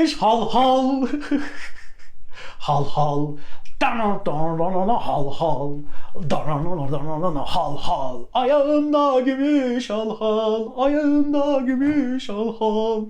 gümüş hal hal. hal hal. Dana dana hal hal. Dana dana hal hal. Ayağımda gümüş hal hal. Ayağımda gümüş hal hal.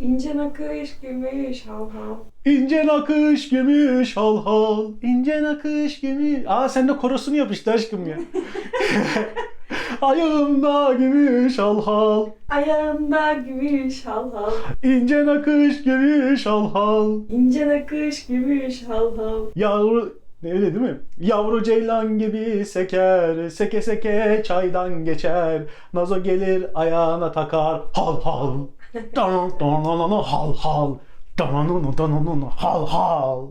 İnce nakış gümüş hav hav. İnce nakış gümüş hal hal. İnce nakış gümüş. Aa sen de korosunu yapıştı aşkım ya. Ayağımda gümüş hal hal. Ayağında gümüş hal hal. İnce nakış gümüş hal hal. İnce nakış gümüş hal hal. Yavru ne öyle değil mi? Yavru ceylan gibi seker, seke seke çaydan geçer. Nazo gelir ayağına takar, hal hal. Dan dan dan dan hal hal. Dan dan dan dan dan hal hal.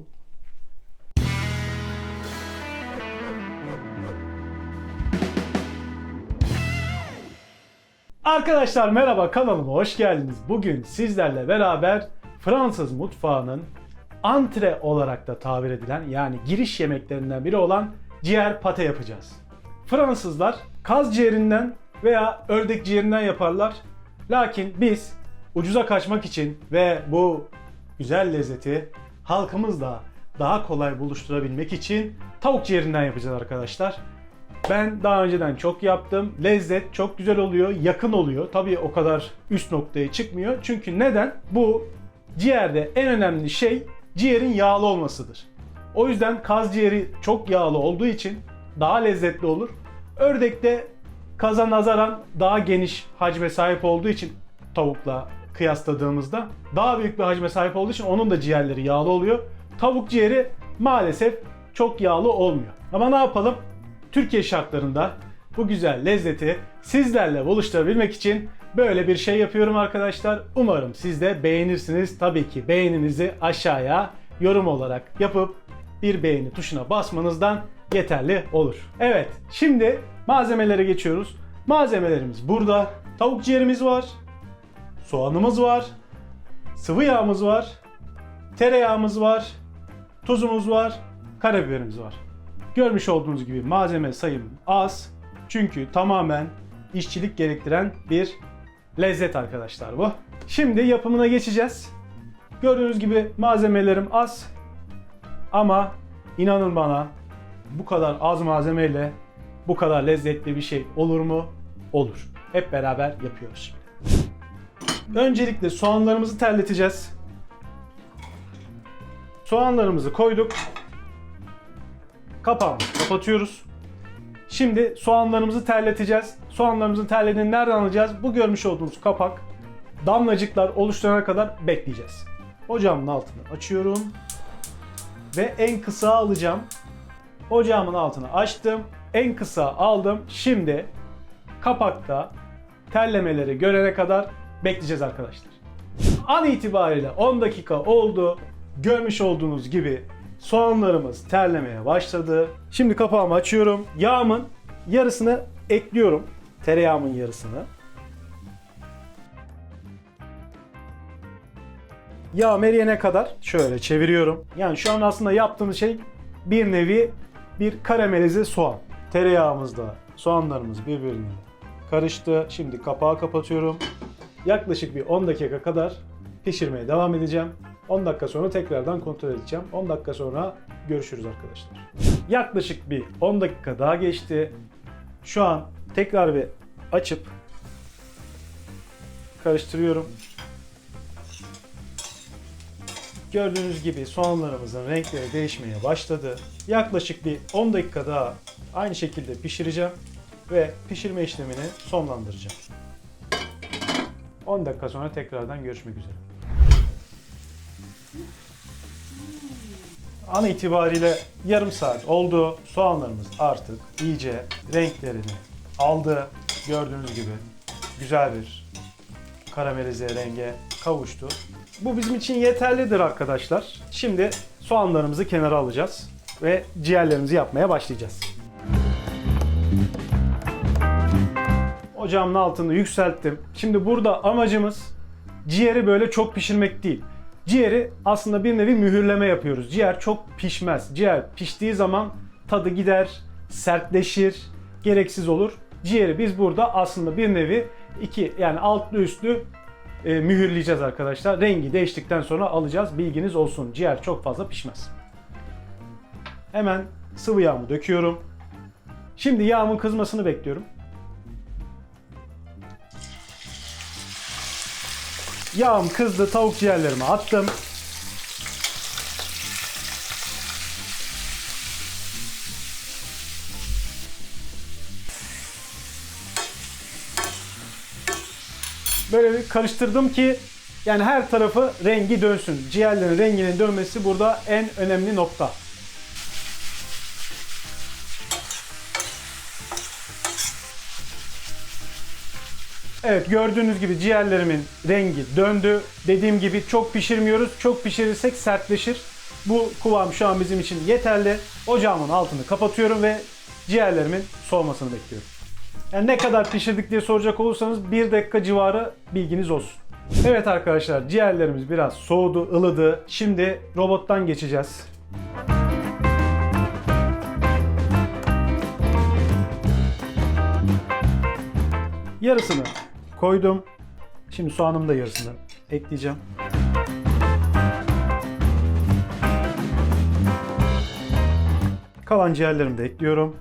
Arkadaşlar merhaba kanalıma hoş geldiniz. Bugün sizlerle beraber Fransız mutfağının antre olarak da tabir edilen yani giriş yemeklerinden biri olan ciğer pate yapacağız. Fransızlar kaz ciğerinden veya ördek ciğerinden yaparlar. Lakin biz ucuza kaçmak için ve bu güzel lezzeti halkımızla daha kolay buluşturabilmek için tavuk ciğerinden yapacağız arkadaşlar. Ben daha önceden çok yaptım. Lezzet çok güzel oluyor, yakın oluyor. Tabii o kadar üst noktaya çıkmıyor. Çünkü neden? Bu ciğerde en önemli şey ciğerin yağlı olmasıdır. O yüzden kaz ciğeri çok yağlı olduğu için daha lezzetli olur. Ördekte kaza nazaran daha geniş hacme sahip olduğu için tavukla kıyasladığımızda daha büyük bir hacme sahip olduğu için onun da ciğerleri yağlı oluyor. Tavuk ciğeri maalesef çok yağlı olmuyor. Ama ne yapalım? Türkiye şartlarında bu güzel lezzeti sizlerle buluşturabilmek için böyle bir şey yapıyorum arkadaşlar. Umarım siz de beğenirsiniz. Tabii ki beğeninizi aşağıya yorum olarak yapıp bir beğeni tuşuna basmanızdan yeterli olur. Evet, şimdi malzemelere geçiyoruz. Malzemelerimiz burada. Tavuk ciğerimiz var. Soğanımız var. Sıvı yağımız var. Tereyağımız var. Tuzumuz var. Karabiberimiz var. Görmüş olduğunuz gibi malzeme sayım az. Çünkü tamamen işçilik gerektiren bir lezzet arkadaşlar bu. Şimdi yapımına geçeceğiz. Gördüğünüz gibi malzemelerim az. Ama inanın bana bu kadar az malzemeyle bu kadar lezzetli bir şey olur mu? Olur. Hep beraber yapıyoruz şimdi. Öncelikle soğanlarımızı terleteceğiz. Soğanlarımızı koyduk. Kapağını kapatıyoruz. Şimdi soğanlarımızı terleteceğiz. Soğanlarımızın terlediğini nereden alacağız? Bu görmüş olduğunuz kapak damlacıklar oluşturana kadar bekleyeceğiz. Ocağımın altını açıyorum. Ve en kısa alacağım. Ocağımın altını açtım. En kısa aldım. Şimdi kapakta terlemeleri görene kadar bekleyeceğiz arkadaşlar. An itibariyle 10 dakika oldu. Görmüş olduğunuz gibi soğanlarımız terlemeye başladı. Şimdi kapağımı açıyorum. Yağımın yarısını ekliyorum. Tereyağımın yarısını. Yağ eriyene kadar şöyle çeviriyorum. Yani şu an aslında yaptığımız şey bir nevi bir karamelize soğan. Tereyağımızda soğanlarımız birbirine karıştı. Şimdi kapağı kapatıyorum. Yaklaşık bir 10 dakika kadar pişirmeye devam edeceğim. 10 dakika sonra tekrardan kontrol edeceğim. 10 dakika sonra görüşürüz arkadaşlar. Yaklaşık bir 10 dakika daha geçti. Şu an tekrar bir açıp karıştırıyorum. Gördüğünüz gibi soğanlarımızın renkleri değişmeye başladı. Yaklaşık bir 10 dakika daha aynı şekilde pişireceğim ve pişirme işlemini sonlandıracağım. 10 dakika sonra tekrardan görüşmek üzere. An itibariyle yarım saat oldu. Soğanlarımız artık iyice renklerini aldı. Gördüğünüz gibi güzel bir karamelize renge kavuştu. Bu bizim için yeterlidir arkadaşlar. Şimdi soğanlarımızı kenara alacağız ve ciğerlerimizi yapmaya başlayacağız. Ocağımın altını yükselttim. Şimdi burada amacımız ciğeri böyle çok pişirmek değil. Ciğeri aslında bir nevi mühürleme yapıyoruz. Ciğer çok pişmez. Ciğer piştiği zaman tadı gider, sertleşir, gereksiz olur. Ciğeri biz burada aslında bir nevi iki yani altlı üstlü e, mühürleyeceğiz arkadaşlar. Rengi değiştikten sonra alacağız. Bilginiz olsun. Ciğer çok fazla pişmez. Hemen sıvı yağımı döküyorum. Şimdi yağımın kızmasını bekliyorum. Yağım kızdı. Tavuk ciğerlerimi attım. Böyle bir karıştırdım ki yani her tarafı rengi dönsün. Ciğerlerin renginin dönmesi burada en önemli nokta. Evet gördüğünüz gibi ciğerlerimin rengi döndü. Dediğim gibi çok pişirmiyoruz. Çok pişirirsek sertleşir. Bu kıvam şu an bizim için yeterli. Ocağımın altını kapatıyorum ve ciğerlerimin soğumasını bekliyorum. Yani ne kadar pişirdik diye soracak olursanız 1 dakika civarı bilginiz olsun. Evet arkadaşlar ciğerlerimiz biraz soğudu, ılıdı. Şimdi robottan geçeceğiz. Yarısını koydum. Şimdi soğanımın da yarısını ekleyeceğim. Kalan ciğerlerimi de ekliyorum.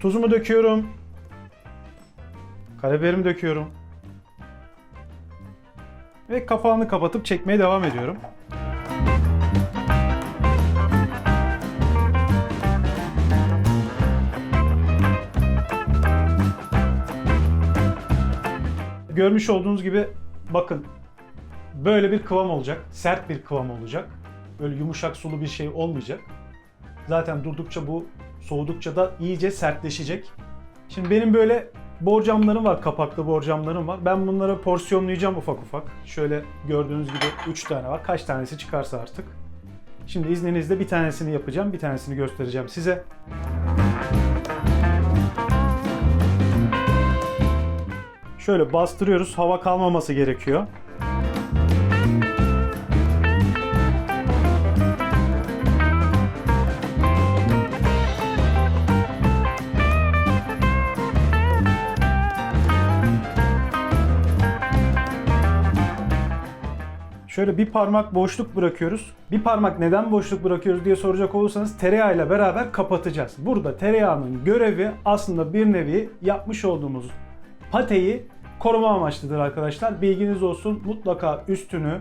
Tuzumu döküyorum. Karabiberimi döküyorum. Ve kapağını kapatıp çekmeye devam ediyorum. Görmüş olduğunuz gibi bakın böyle bir kıvam olacak. Sert bir kıvam olacak. Böyle yumuşak sulu bir şey olmayacak. Zaten durdukça bu soğudukça da iyice sertleşecek. Şimdi benim böyle borcamlarım var, kapaklı borcamlarım var. Ben bunları porsiyonlayacağım ufak ufak. Şöyle gördüğünüz gibi 3 tane var. Kaç tanesi çıkarsa artık. Şimdi izninizle bir tanesini yapacağım, bir tanesini göstereceğim size. Şöyle bastırıyoruz, hava kalmaması gerekiyor. Şöyle bir parmak boşluk bırakıyoruz. Bir parmak neden boşluk bırakıyoruz diye soracak olursanız tereyağıyla beraber kapatacağız. Burada tereyağının görevi aslında bir nevi yapmış olduğumuz pateyi koruma amaçlıdır arkadaşlar. Bilginiz olsun mutlaka üstünü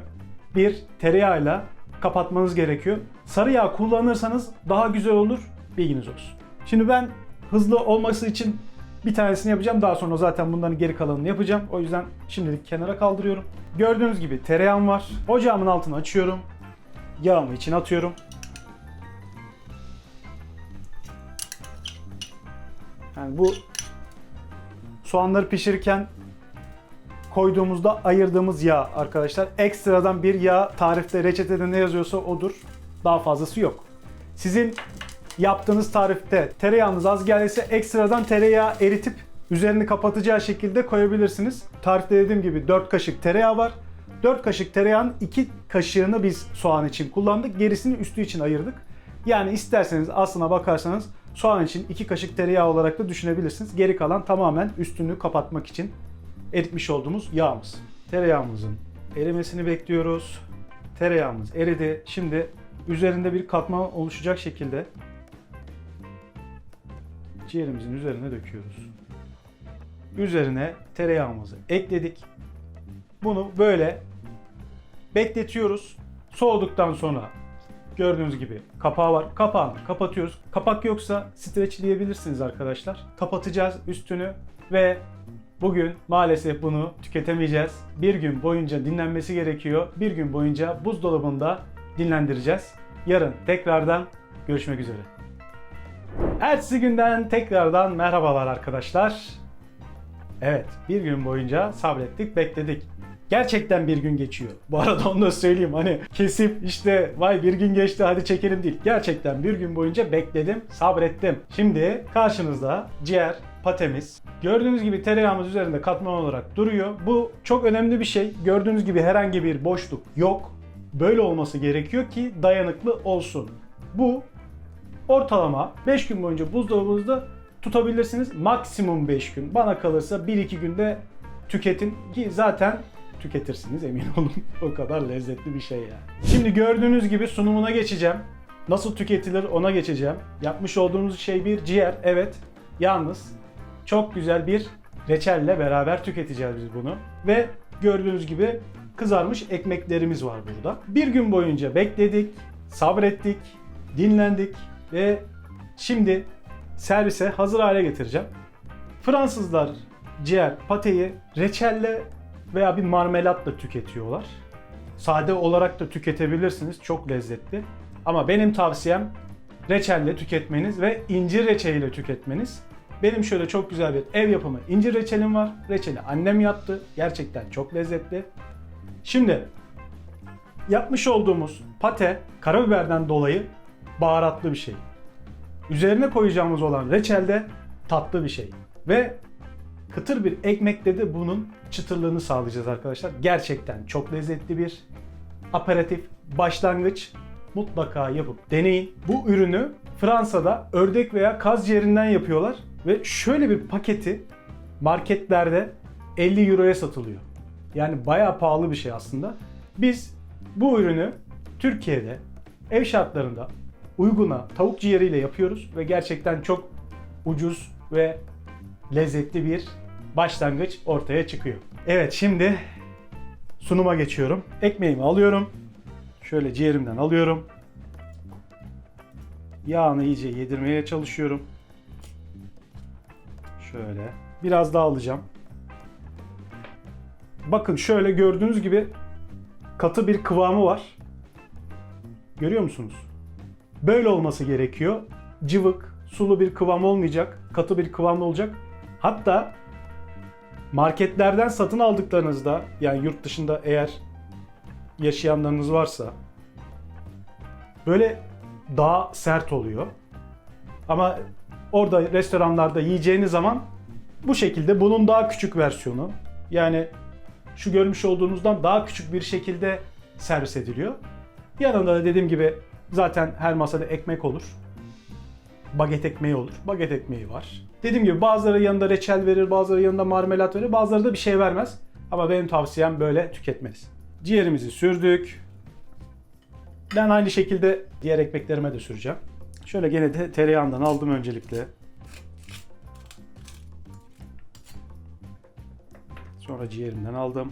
bir tereyağıyla kapatmanız gerekiyor. Sarı yağ kullanırsanız daha güzel olur. Bilginiz olsun. Şimdi ben hızlı olması için bir tanesini yapacağım. Daha sonra zaten bunların geri kalanını yapacağım. O yüzden şimdilik kenara kaldırıyorum. Gördüğünüz gibi tereyağım var. Ocağımın altını açıyorum. Yağımı içine atıyorum. Yani bu soğanları pişirirken koyduğumuzda ayırdığımız yağ arkadaşlar. Ekstradan bir yağ tarifte reçetede ne yazıyorsa odur. Daha fazlası yok. Sizin yaptığınız tarifte tereyağınız az geldiyse ekstradan tereyağı eritip üzerini kapatacağı şekilde koyabilirsiniz. Tarifte dediğim gibi 4 kaşık tereyağı var. 4 kaşık tereyağın 2 kaşığını biz soğan için kullandık. Gerisini üstü için ayırdık. Yani isterseniz aslına bakarsanız soğan için 2 kaşık tereyağı olarak da düşünebilirsiniz. Geri kalan tamamen üstünü kapatmak için eritmiş olduğumuz yağımız. Tereyağımızın erimesini bekliyoruz. Tereyağımız eridi. Şimdi üzerinde bir katman oluşacak şekilde ciğerimizin üzerine döküyoruz. Üzerine tereyağımızı ekledik. Bunu böyle bekletiyoruz. Soğuduktan sonra gördüğünüz gibi kapağı var. Kapağını kapatıyoruz. Kapak yoksa streçleyebilirsiniz arkadaşlar. Kapatacağız üstünü ve bugün maalesef bunu tüketemeyeceğiz. Bir gün boyunca dinlenmesi gerekiyor. Bir gün boyunca buzdolabında dinlendireceğiz. Yarın tekrardan görüşmek üzere. Ertesi günden tekrardan merhabalar arkadaşlar. Evet, bir gün boyunca sabrettik, bekledik. Gerçekten bir gün geçiyor. Bu arada onu da söyleyeyim hani kesip işte vay bir gün geçti hadi çekelim değil. Gerçekten bir gün boyunca bekledim, sabrettim. Şimdi karşınızda ciğer patemiz. Gördüğünüz gibi tereyağımız üzerinde katman olarak duruyor. Bu çok önemli bir şey. Gördüğünüz gibi herhangi bir boşluk yok. Böyle olması gerekiyor ki dayanıklı olsun. Bu ortalama 5 gün boyunca buzdolabınızda tutabilirsiniz. Maksimum 5 gün. Bana kalırsa 1-2 günde tüketin ki zaten tüketirsiniz emin olun. o kadar lezzetli bir şey yani. Şimdi gördüğünüz gibi sunumuna geçeceğim. Nasıl tüketilir ona geçeceğim. Yapmış olduğumuz şey bir ciğer. Evet. Yalnız çok güzel bir reçelle beraber tüketeceğiz biz bunu. Ve gördüğünüz gibi kızarmış ekmeklerimiz var burada. Bir gün boyunca bekledik, sabrettik, dinlendik ve şimdi servise hazır hale getireceğim. Fransızlar ciğer, pateyi reçelle veya bir marmelatla tüketiyorlar. Sade olarak da tüketebilirsiniz. Çok lezzetli. Ama benim tavsiyem reçelle tüketmeniz ve incir reçeliyle tüketmeniz. Benim şöyle çok güzel bir ev yapımı incir reçelim var. Reçeli annem yaptı. Gerçekten çok lezzetli. Şimdi yapmış olduğumuz pate karabiberden dolayı baharatlı bir şey. Üzerine koyacağımız olan reçel de tatlı bir şey. Ve kıtır bir ekmekle de bunun çıtırlığını sağlayacağız arkadaşlar. Gerçekten çok lezzetli bir aperatif başlangıç mutlaka yapıp deneyin. Bu ürünü Fransa'da ördek veya kaz ciğerinden yapıyorlar ve şöyle bir paketi marketlerde 50 euroya satılıyor. Yani bayağı pahalı bir şey aslında. Biz bu ürünü Türkiye'de ev şartlarında uyguna tavuk ciğeriyle yapıyoruz ve gerçekten çok ucuz ve lezzetli bir başlangıç ortaya çıkıyor. Evet şimdi sunuma geçiyorum. Ekmeğimi alıyorum. Şöyle ciğerimden alıyorum. Yağını iyice yedirmeye çalışıyorum. Şöyle. Biraz daha alacağım. Bakın şöyle gördüğünüz gibi katı bir kıvamı var. Görüyor musunuz? Böyle olması gerekiyor. Cıvık, sulu bir kıvam olmayacak. Katı bir kıvam olacak. Hatta marketlerden satın aldıklarınızda yani yurt dışında eğer yaşayanlarınız varsa böyle daha sert oluyor. Ama orada restoranlarda yiyeceğiniz zaman bu şekilde bunun daha küçük versiyonu. Yani şu görmüş olduğunuzdan daha küçük bir şekilde servis ediliyor. Yanında da dediğim gibi zaten her masada ekmek olur. Baget ekmeği olur. Baget ekmeği var. Dediğim gibi bazıları yanında reçel verir, bazıları yanında marmelat verir, bazıları da bir şey vermez. Ama benim tavsiyem böyle tüketmeniz. Ciğerimizi sürdük. Ben aynı şekilde diğer ekmeklerime de süreceğim. Şöyle gene de tereyağından aldım öncelikle. Sonra ciğerimden aldım.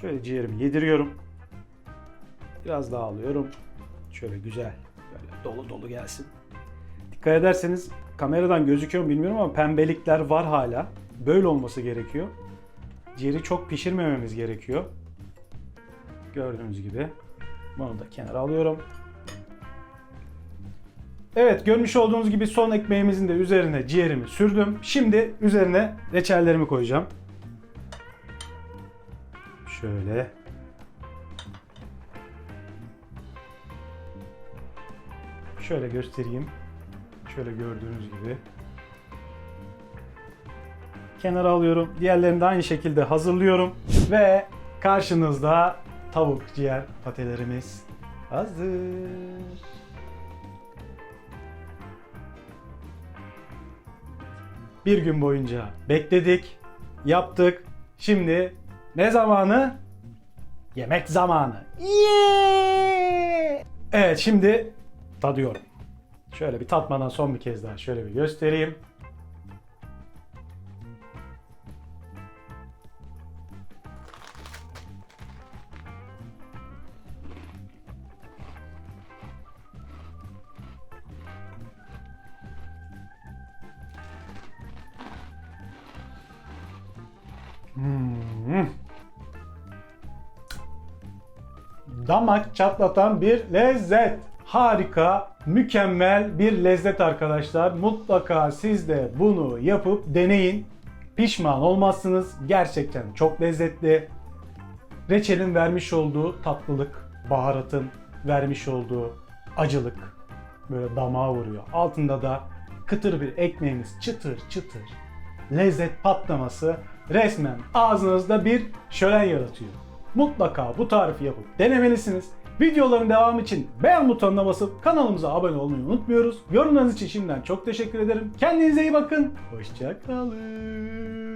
Şöyle ciğerimi yediriyorum. Biraz daha alıyorum. Şöyle güzel. Böyle dolu dolu gelsin. Dikkat ederseniz kameradan gözüküyor mu bilmiyorum ama pembelikler var hala. Böyle olması gerekiyor. Ciğeri çok pişirmememiz gerekiyor. Gördüğünüz gibi. Bunu da kenara alıyorum. Evet görmüş olduğunuz gibi son ekmeğimizin de üzerine ciğerimi sürdüm. Şimdi üzerine reçellerimi koyacağım. Şöyle. Şöyle göstereyim. Şöyle gördüğünüz gibi. Kenara alıyorum. Diğerlerini de aynı şekilde hazırlıyorum. Ve karşınızda tavuk ciğer patelerimiz hazır. Bir gün boyunca bekledik, yaptık. Şimdi ne zamanı? Yemek zamanı. Yeah! Evet şimdi tadıyorum. Şöyle bir tatmadan son bir kez daha şöyle bir göstereyim. Damak çatlatan bir lezzet. Harika, mükemmel bir lezzet arkadaşlar. Mutlaka siz de bunu yapıp deneyin. Pişman olmazsınız. Gerçekten çok lezzetli. Reçelin vermiş olduğu tatlılık, baharatın vermiş olduğu acılık böyle damağa vuruyor. Altında da kıtır bir ekmeğimiz çıtır çıtır. Lezzet patlaması resmen ağzınızda bir şölen yaratıyor. Mutlaka bu tarifi yapıp denemelisiniz. Videoların devamı için beğen butonuna basıp kanalımıza abone olmayı unutmuyoruz. Yorumlarınız için şimdiden çok teşekkür ederim. Kendinize iyi bakın. Hoşçakalın.